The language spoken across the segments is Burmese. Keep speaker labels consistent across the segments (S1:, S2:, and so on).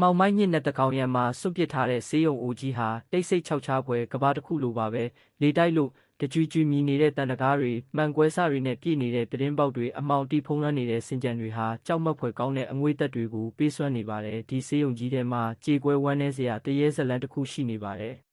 S1: မောင်မိုင်းညစ်နဲ့တကောင်ရံမှာစွန့်ပစ်ထားတဲ့ဆေးရုံအိုကြီးဟာတိတ်ဆိတ်ခြောက်ခြားပွဲကဘာတစ်ခုလိုပါပဲလေတိုက်လို့တကြွကြွမြည်နေတဲ့တန်တကားတွေမှန်ကွဲစတွေနဲ့ပြည့်နေတဲ့ပြတင်းပေါက်တွေအမောင်တီဖုံးလွှမ်းနေတဲ့စင်ကြံတွေဟာကြောက်မက်ဖွယ်ကောင်းတဲ့အငွေသက်တွေကိုပေးစွမ်းနေပါတယ်ဒီဆေးရုံကြီးထဲမှာကြေကွဲဝမ်းနေစရာတရေဇလန်တစ်ခုရှိနေပါတယ်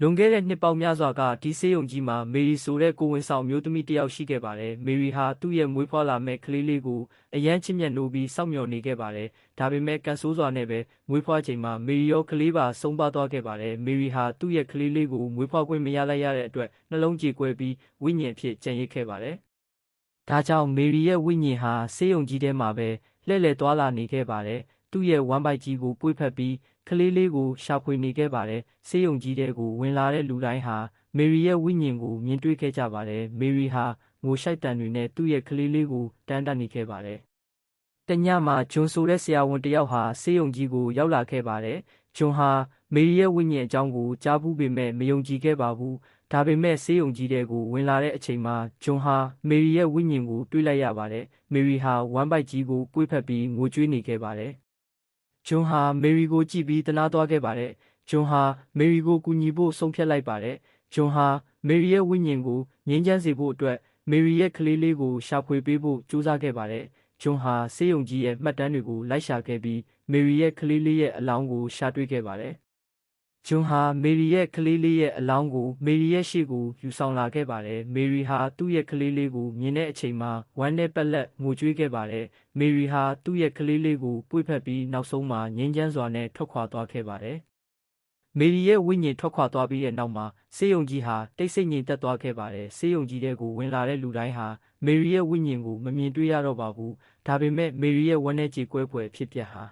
S1: လွန်ခဲ့တဲ့နှစ်ပေါင်းများစွာကဒီဆေးရုံကြီးမှာမေရီဆိုတဲ့ကိုဝင်ဆောင်မျိုးသမီးတစ်ယောက်ရှိခဲ့ပါတယ်။မေရီဟာသူ့ရဲ့မွေးဖွားလာမဲ့ကလေးလေးကိုအရန်ချစ်မြတ်နိုးပြီးစောင့်မျှော်နေခဲ့ပါတယ်။ဒါပေမဲ့ကန်ဆိုးစွာနဲ့ပဲမွေးဖွားချိန်မှာမေရီရောကလေးပါဆုံးပါသွားခဲ့ပါတယ်။မေရီဟာသူ့ရဲ့ကလေးလေးကိုမွေးဖွားခွင့်မရလိုက်ရတဲ့အတွက်နှလုံးကြေကွဲပြီးဝိညာဉ်အဖြစ်ကြံ့ရစ်ခဲ့ပါတယ်။ဒါကြောင့်မေရီရဲ့ဝိညာဉ်ဟာဆေးရုံကြီးထဲမှာပဲလှည့်လည်သွားလာနေခဲ့ပါတယ်။ သူ့ရဲ့ဝမ်းပိုက်ကြီးကိုပွေ့ဖက်ပြီးကလေးလေးကိုရှာဖွေနေခဲ့ပါတယ်။ဆေးရုံကြီးတဲကိုဝင်လာတဲ့လူတိုင်းဟာမေရီရဲ့ဝိညာဉ်ကိုမြင်တွေ့ခဲ့ကြပါတယ်။မေရီဟာငိုရှိုက်တန်တွေနဲ့သူ့ရဲ့ကလေးလေးကိုတန်းတနေခဲ့ပါတယ်။တညမှာဂျွန်ဆိုတဲ့ဆရာဝန်တစ်ယောက်ဟာဆေးရုံကြီးကိုရောက်လာခဲ့ပါတယ်။ဂျွန်ဟာမေရီရဲ့ဝိညာဉ်အကြောင်းကိုကြားဘူးပေမဲ့မယုံကြည်ခဲ့ပါဘူး။ဒါပေမဲ့ဆေးရုံကြီးတဲကိုဝင်လာတဲ့အချိန်မှာဂျွန်ဟာမေရီရဲ့ဝိညာဉ်ကိုတွေ့လိုက်ရပါတယ်။မေရီဟာဝမ်းပိုက်ကြီးကိုကွေးဖက်ပြီးငိုကြွေးနေခဲ့ပါတယ်။ ဂျွန်ဟာမေရီကိုကြည့်ပြီးတနာသွားခဲ့ပါတယ်။ဂျွန်ဟာမေရီကိုကူညီဖို့ဆုံးဖြတ်လိုက်ပါတယ်။ဂျွန်ဟာမေရီရဲ့ဝိညာဉ်ကိုငြိမ်းချမ်းစေဖို့အတွက်မေရီရဲ့ကလေးလေးကိုရှာဖွေပေးဖို့ကြိုးစားခဲ့ပါတယ်။ဂျွန်ဟာဆေးရုံကြီးရဲ့မှတ်တမ်းတွေကိုလိုက်ရှာခဲ့ပြီးမေရီရဲ့ကလေးလေးရဲ့အလောင်းကိုရှာတွေ့ခဲ့ပါတယ်။ ဂျွန်ဟာမေရီရဲ့ကလေးလေးရဲ့အလောင်းကိုမေရီရဲ့ရှေ့ကိုယူဆောင်လာခဲ့ပါတယ်။မေရီဟာသူ့ရဲ့ကလေးလေးကိုမြင်တဲ့အချိန်မှာဝမ်းနဲ့ပက်လက်ငိုကြွေးခဲ့ပါတယ်။မေရီဟာသူ့ရဲ့ကလေးလေးကိုပွေ့ဖက်ပြီးနောက်ဆုံးမှာငြိမ်းချမ်းစွာနဲ့ထွက်ခွာသွားခဲ့ပါတယ်။မေရီရဲ့ဝိညာဉ်ထွက်ခွာသွားပြီးတဲ့နောက်မှာဆေးရုံကြီးဟာတိတ်ဆိတ်ငြိမ်သက်သွားခဲ့ပါတယ်။ဆေးရုံကြီးတဲကိုဝင်လာတဲ့လူတိုင်းဟာမေရီရဲ့ဝိညာဉ်ကိုမမြင်တွေ့ရတော့ပါဘူး။ဒါပေမဲ့မေရီရဲ့ဝမ်းနဲ့ကြေကွဲဖွယ်ဖြစ်ပျက်ဟာ